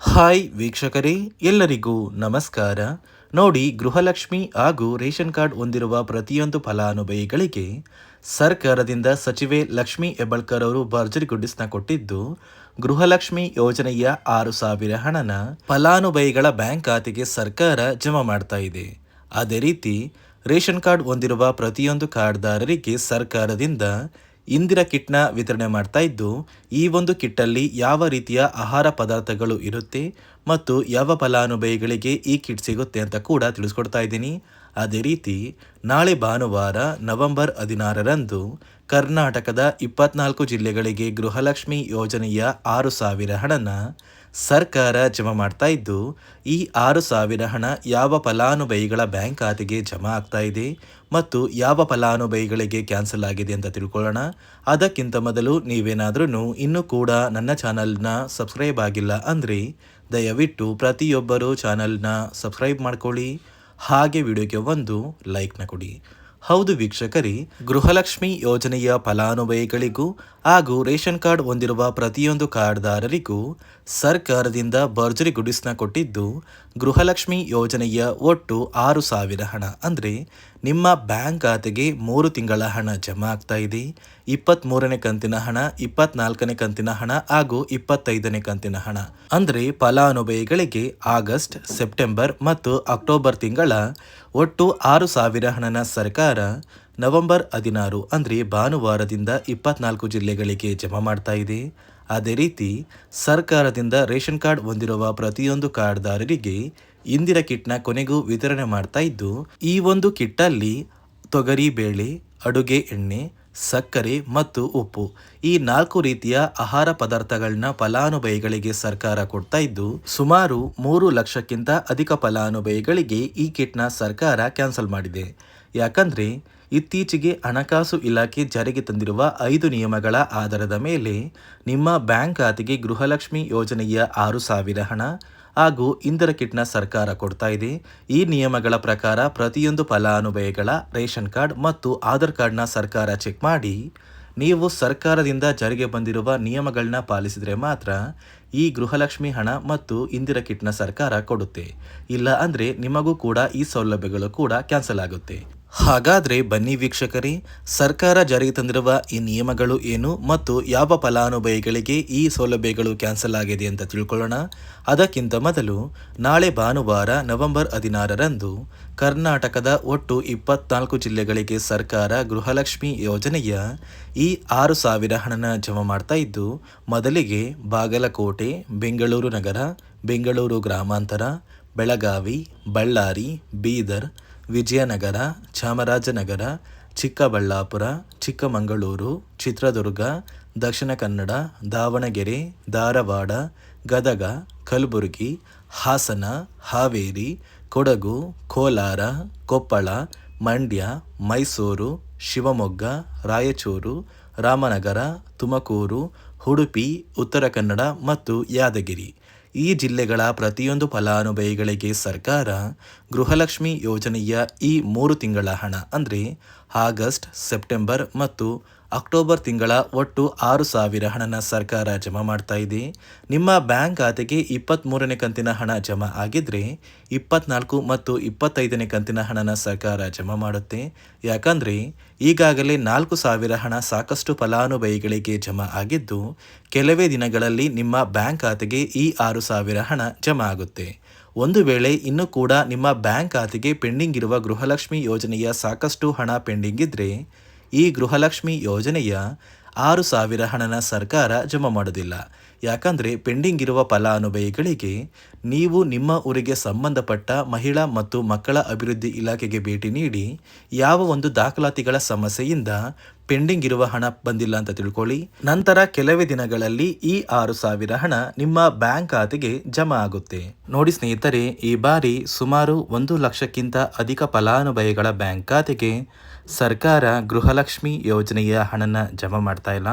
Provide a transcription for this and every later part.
Hi ವೀಕ್ಷಕರೇ, ಎಲ್ಲರಿಗೂ ನಮಸ್ಕಾರ. ನೋಡಿ, ಗೃಹಲಕ್ಷ್ಮಿ ಹಾಗೂ ರೇಷನ್ ಕಾರ್ಡ್ ಹೊಂದಿರುವ ಪ್ರತಿಯೊಂದು ಫಲಾನುಭವಿಗಳಿಗೆ ಸರ್ಕಾರದಿಂದ ಸಚಿವೆ ಲಕ್ಷ್ಮಿ ಹೆಬ್ಬಳ್ಕರ್ ಅವರು ಭರ್ಜರಿ ಗುಡ್ಡಿಸ್ನ ಕೊಟ್ಟಿದ್ದು, ಗೃಹಲಕ್ಷ್ಮಿ ಯೋಜನೆಯ ಆರು ಸಾವಿರ ಹಣನ ಫಲಾನುಭವಿಗಳ ಬ್ಯಾಂಕ್ ಖಾತೆಗೆ ಸರ್ಕಾರ ಜಮಾ ಮಾಡ್ತಾ ಇದೆ. ಅದೇ ರೀತಿ, ರೇಷನ್ ಕಾರ್ಡ್ ಹೊಂದಿರುವ ಪ್ರತಿಯೊಂದು ಕಾರ್ಡ್ದಾರರಿಗೆ ಸರ್ಕಾರದಿಂದ ಇಂದಿರಾ ಕಿಟ್ನ ವಿತರಣೆ ಮಾಡ್ತಾ ಇದ್ದು, ಈ ಒಂದು ಕಿಟ್ಟಲ್ಲಿ ಯಾವ ರೀತಿಯ ಆಹಾರ ಪದಾರ್ಥಗಳು ಇರುತ್ತೆ ಮತ್ತು ಯಾವ ಫಲಾನುಭವಿಗಳಿಗೆ ಈ ಕಿಟ್ ಸಿಗುತ್ತೆ ಅಂತ ಕೂಡ ತಿಳಿಸ್ಕೊಡ್ತಾ ಇದ್ದೀನಿ. ಅದೇ ರೀತಿ, ನಾಳೆ ಭಾನುವಾರ ನವೆಂಬರ್ ಹದಿನಾರರಂದು ಕರ್ನಾಟಕದ ಇಪ್ಪತ್ನಾಲ್ಕು ಜಿಲ್ಲೆಗಳಿಗೆ ಗೃಹಲಕ್ಷ್ಮಿ ಯೋಜನೆಯ ಆರು ಸಾವಿರ ಹಣನ ಸರ್ಕಾರ ಜಮಾ ಮಾಡ್ತಾ ಇದ್ದು, ಈ ಆರು ಸಾವಿರ ಹಣ ಯಾವ ಫಲಾನುಭವಿಗಳ ಬ್ಯಾಂಕ್ ಖಾತೆಗೆ ಜಮಾ ಆಗ್ತಾ ಇದೆ ಮತ್ತು ಯಾವ ಫಲಾನುಭವಿಗಳಿಗೆ ಕ್ಯಾನ್ಸಲ್ ಆಗಿದೆ ಅಂತ ತಿಳ್ಕೊಳ್ಳೋಣ. ಅದಕ್ಕಿಂತ ಮೊದಲು ನೀವೇನಾದ್ರೂ ಇನ್ನೂ ಕೂಡ ನನ್ನ ಚಾನಲ್ನ ಸಬ್ಸ್ಕ್ರೈಬ್ ಆಗಿಲ್ಲ ಅಂದರೆ ದಯವಿಟ್ಟು ಪ್ರತಿಯೊಬ್ಬರು ಚಾನಲ್ನ ಸಬ್ಸ್ಕ್ರೈಬ್ ಮಾಡ್ಕೊಳ್ಳಿ. ಹಾಗೆ ವಿಡಿಯೋಗೆ ಒಂದು ಲೈಕ್ನ ಕೊಡಿ. ಹೌದು ವೀಕ್ಷಕರಿ, ಗೃಹಲಕ್ಷ್ಮಿ ಯೋಜನೆಯ ಫಲಾನುಭವಿಗಳಿಗೂ ಹಾಗೂ ರೇಷನ್ ಕಾರ್ಡ್ ಹೊಂದಿರುವ ಪ್ರತಿಯೊಂದು ಕಾರ್ಡ್ದಾರರಿಗೂ ಸರ್ಕಾರದಿಂದ ಭರ್ಜರಿ ಗುಡಿಸ್ನ ಕೊಟ್ಟಿದ್ದು ಗೃಹಲಕ್ಷ್ಮಿ ಯೋಜನೆಯ ಒಟ್ಟು ಆರು ಸಾವಿರ ಹಣ. ಅಂದರೆ ನಿಮ್ಮ ಬ್ಯಾಂಕ್ ಖಾತೆಗೆ ಮೂರು ತಿಂಗಳ ಹಣ ಜಮಾ ಆಗ್ತಾ ಇದೆ. ಇಪ್ಪತ್ತ್ಮೂರನೇ ಕಂತಿನ ಹಣ, ಇಪ್ಪತ್ನಾಲ್ಕನೇ ಕಂತಿನ ಹಣ ಹಾಗೂ ಇಪ್ಪತ್ತೈದನೇ ಕಂತಿನ ಹಣ. ಅಂದರೆ ಫಲಾನುಭವಿಗಳಿಗೆ ಆಗಸ್ಟ್, ಸೆಪ್ಟೆಂಬರ್ ಮತ್ತು ಅಕ್ಟೋಬರ್ ತಿಂಗಳ ಒಟ್ಟು ಆರು ಸಾವಿರ ಹಣನ ಸರ್ಕಾರ ನವೆಂಬರ್ ಹದಿನಾರು ಅಂದರೆ ಭಾನುವಾರದಿಂದ ಇಪ್ಪತ್ನಾಲ್ಕು ಜಿಲ್ಲೆಗಳಿಗೆ ಜಮಾ ಮಾಡ್ತಾ ಇದೆ. ಅದೇ ರೀತಿ, ಸರ್ಕಾರದಿಂದ ರೇಷನ್ ಕಾರ್ಡ್ ಹೊಂದಿರುವ ಪ್ರತಿಯೊಂದು ಕಾರ್ಡ್ದಾರರಿಗೆ ಇಂದಿರ ಕಿಟ್ನ ಕೊನೆಗೂ ವಿತರಣೆ ಮಾಡ್ತಾ ಇದ್ದು, ಈ ಒಂದು ಕಿಟ್ಟಲ್ಲಿ ತೊಗರಿ ಬೇಳೆ, ಅಡುಗೆ ಎಣ್ಣೆ, ಸಕ್ಕರೆ ಮತ್ತು ಉಪ್ಪು ಈ ನಾಲ್ಕು ರೀತಿಯ ಆಹಾರ ಪದಾರ್ಥಗಳನ್ನ ಫಲಾನುಭವಿಗಳಿಗೆ ಸರ್ಕಾರ ಕೊಡ್ತಾ ಇದ್ದು, ಸುಮಾರು ಮೂರು ಲಕ್ಷಕ್ಕಿಂತ ಅಧಿಕ ಫಲಾನುಭವಿಗಳಿಗೆ ಈ ಕಿಟ್ನ ಸರ್ಕಾರ ಕ್ಯಾನ್ಸಲ್ ಮಾಡಿದೆ. ಯಾಕಂದ್ರೆ ಇತ್ತೀಚೆಗೆ ಹಣಕಾಸು ಇಲಾಖೆ ಜಾರಿಗೆ ತಂದಿರುವ ಐದು ನಿಯಮಗಳ ಆಧಾರದ ಮೇಲೆ ನಿಮ್ಮ ಬ್ಯಾಂಕ್ ಖಾತೆಗೆ ಗೃಹಲಕ್ಷ್ಮಿ ಯೋಜನೆಯ ಆರು ಸಾವಿರ ಹಣ ಹಾಗೂ ಇಂದಿರಾ ಕಿಟ್ನ ಸರ್ಕಾರ ಕೊಡ್ತಾ ಇದೆ. ಈ ನಿಯಮಗಳ ಪ್ರಕಾರ ಪ್ರತಿಯೊಂದು ಫಲಾನುಭವಿಗಳ ರೇಷನ್ ಕಾರ್ಡ್ ಮತ್ತು ಆಧಾರ್ ಕಾರ್ಡ್ನ ಸರ್ಕಾರ ಚೆಕ್ ಮಾಡಿ. ನೀವು ಸರ್ಕಾರದಿಂದ ಜಾರಿಗೆ ಬಂದಿರುವ ನಿಯಮಗಳನ್ನ ಪಾಲಿಸಿದರೆ ಮಾತ್ರ ಈ ಗೃಹಲಕ್ಷ್ಮಿ ಹಣ ಮತ್ತು ಇಂದಿರಾ ಕಿಟ್ನ ಸರ್ಕಾರ ಕೊಡುತ್ತೆ. ಇಲ್ಲ ಅಂದರೆ ನಿಮಗೂ ಕೂಡ ಈ ಸೌಲಭ್ಯಗಳು ಕೂಡ ಕ್ಯಾನ್ಸಲ್ ಆಗುತ್ತೆ. ಹಾಗಾದ್ರೆ ಬನ್ನಿ ವೀಕ್ಷಕರೇ, ಸರ್ಕಾರ ಜಾರಿಗೆ ತಂದಿರುವ ಈ ನಿಯಮಗಳು ಏನು ಮತ್ತು ಯಾವ ಫಲಾನುಭವಿಗಳಿಗೆ ಈ ಸೌಲಭ್ಯಗಳು ಕ್ಯಾನ್ಸಲ್ ಆಗಿದೆ ಅಂತ ತಿಳ್ಕೊಳ್ಳೋಣ. ಅದಕ್ಕಿಂತ ಮೊದಲು ನಾಳೆ ಭಾನುವಾರ ನವೆಂಬರ್ ಹದಿನಾರರಂದು ಕರ್ನಾಟಕದ ಒಟ್ಟು ಇಪ್ಪತ್ನಾಲ್ಕು ಜಿಲ್ಲೆಗಳಿಗೆ ಸರ್ಕಾರ ಗೃಹಲಕ್ಷ್ಮಿ ಯೋಜನೆಯ ಈ ಆರು ಸಾವಿರ ಹಣನ ಜಮಾ ಮಾಡ್ತಾ ಇದ್ದು, ಮೊದಲಿಗೆ ಬಾಗಲಕೋಟೆ, ಬೆಂಗಳೂರು ನಗರ, ಬೆಂಗಳೂರು ಗ್ರಾಮಾಂತರ, ಬೆಳಗಾವಿ, ಬಳ್ಳಾರಿ, ಬೀದರ್ ವಿಜಯನಗರ, ಚಾಮರಾಜನಗರ, ಚಿಕ್ಕಬಳ್ಳಾಪುರ, ಚಿಕ್ಕಮಗಳೂರು, ಚಿತ್ರದುರ್ಗ, ದಕ್ಷಿಣ ಕನ್ನಡ, ದಾವಣಗೆರೆ, ಧಾರವಾಡ, ಗದಗ, ಕಲಬುರಗಿ, ಹಾಸನ, ಹಾವೇರಿ, ಕೊಡಗು, ಕೋಲಾರ, ಕೊಪ್ಪಳ, ಮಂಡ್ಯ, ಮೈಸೂರು, ಶಿವಮೊಗ್ಗ, ರಾಯಚೂರು, ರಾಮನಗರ, ತುಮಕೂರು, ಉಡುಪಿ, ಉತ್ತರ ಕನ್ನಡ ಮತ್ತು ಯಾದಗಿರಿ. ಈ ಜಿಲ್ಲೆಗಳ ಪ್ರತಿಯೊಂದು ಫಲಾನುಭವಿಗಳಿಗೆ ಸರ್ಕಾರ ಗೃಹಲಕ್ಷ್ಮಿ ಯೋಜನೆಯ ಈ ಮೂರು ತಿಂಗಳ ಹಣ, ಅಂದರೆ ಆಗಸ್ಟ್, ಸೆಪ್ಟೆಂಬರ್ ಮತ್ತು ಅಕ್ಟೋಬರ್ ತಿಂಗಳ ಒಟ್ಟು ಆರು ಸಾವಿರ ಹಣನ ಸರ್ಕಾರ ಜಮಾ ಮಾಡ್ತಾ ಇದೆ. ನಿಮ್ಮ ಬ್ಯಾಂಕ್ ಖಾತೆಗೆ ಇಪ್ಪತ್ತ್ಮೂರನೇ ಕಂತಿನ ಹಣ ಜಮಾ ಆಗಿದ್ರೆ ಇಪ್ಪತ್ನಾಲ್ಕು ಮತ್ತು ಇಪ್ಪತ್ತೈದನೇ ಕಂತಿನ ಹಣನ ಸರ್ಕಾರ ಜಮಾ ಮಾಡುತ್ತೆ. ಯಾಕಂದರೆ ಈಗಾಗಲೇ ನಾಲ್ಕು ಸಾವಿರ ಹಣ ಸಾಕಷ್ಟು ಫಲಾನುಭವಿಗಳಿಗೆ ಜಮಾ ಆಗಿದ್ದು, ಕೆಲವೇ ದಿನಗಳಲ್ಲಿ ನಿಮ್ಮ ಬ್ಯಾಂಕ್ ಖಾತೆಗೆ ಈ ಆರು ಸಾವಿರ ಹಣ ಜಮಾ ಆಗುತ್ತೆ. ಒಂದು ವೇಳೆ ಇನ್ನೂ ಕೂಡ ನಿಮ್ಮ ಬ್ಯಾಂಕ್ ಖಾತೆಗೆ ಪೆಂಡಿಂಗ್ ಇರುವ ಗೃಹಲಕ್ಷ್ಮಿ ಯೋಜನೆಯ ಸಾಕಷ್ಟು ಹಣ ಪೆಂಡಿಂಗ್ ಇದ್ದರೆ ಈ ಗೃಹಲಕ್ಷ್ಮಿ ಯೋಜನೆಯ ಆರು ಸಾವಿರ ಹಣನ ಸರ್ಕಾರ ಜಮಾ ಮಾಡೋದಿಲ್ಲ ಯಾಕಂದರೆ ಪೆಂಡಿಂಗ್ ಇರುವ ಫಲಾನುಭವಿಗಳಿಗೆ ನೀವು ನಿಮ್ಮ ಊರಿಗೆ ಸಂಬಂಧಪಟ್ಟ ಮಹಿಳಾ ಮತ್ತು ಮಕ್ಕಳ ಅಭಿವೃದ್ಧಿ ಇಲಾಖೆಗೆ ಭೇಟಿ ನೀಡಿ ಯಾವ ಒಂದು ದಾಖಲಾತಿಗಳ ಸಮಸ್ಯೆಯಿಂದ ಪೆಂಡಿಂಗ್ ಇರುವ ಹಣ ಬಂದಿಲ್ಲ ಅಂತ ತಿಳ್ಕೊಳ್ಳಿ. ನಂತರ ಕೆಲವೇ ದಿನಗಳಲ್ಲಿ ಈ ಆರು ಸಾವಿರ ಹಣ ನಿಮ್ಮ ಬ್ಯಾಂಕ್ ಖಾತೆಗೆ ಜಮಾ ಆಗುತ್ತೆ. ನೋಡಿ ಸ್ನೇಹಿತರೆ, ಈ ಬಾರಿ ಸುಮಾರು ಒಂದು ಲಕ್ಷಕ್ಕಿಂತ ಅಧಿಕ ಫಲಾನುಭವಿಗಳ ಬ್ಯಾಂಕ್ ಖಾತೆಗೆ ಸರ್ಕಾರ ಗೃಹಲಕ್ಷ್ಮಿ ಯೋಜನೆಯ ಹಣನ ಜಮಾ ಮಾಡ್ತಾ ಇಲ್ಲ.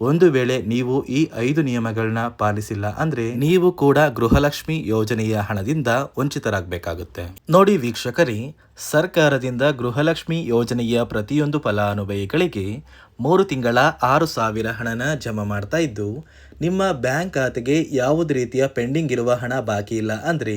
ಒಂದು ವೇಳೆ ನೀವು ಈ ಐದು ನಿಯಮಗಳನ್ನ ಪಾಲಿಸಿಲ್ಲ ಅಂದ್ರೆ ನೀವು ಕೂಡ ಗೃಹಲಕ್ಷ್ಮಿ ಯೋಜನೆಯ ಹಣದಿಂದ ವಂಚಿತರಾಗಬೇಕಾಗುತ್ತೆ. ನೋಡಿ ವೀಕ್ಷಕರಿ, ಸರ್ಕಾರದಿಂದ ಗೃಹಲಕ್ಷ್ಮಿ ಯೋಜನೆಯ ಪ್ರತಿಯೊಂದು ಫಲಾನುಭವಿಗಳಿಗೆ ಮೂರು ತಿಂಗಳ ಆರು ಸಾವಿರ ಹಣನ ಜಮಾ ಮಾಡ್ತಾ ಇದ್ದು, ನಿಮ್ಮ ಬ್ಯಾಂಕ್ ಖಾತೆಗೆ ಯಾವುದೇ ರೀತಿಯ ಪೆಂಡಿಂಗ್ ಇರುವ ಹಣ ಬಾಕಿ ಇಲ್ಲ ಅಂದರೆ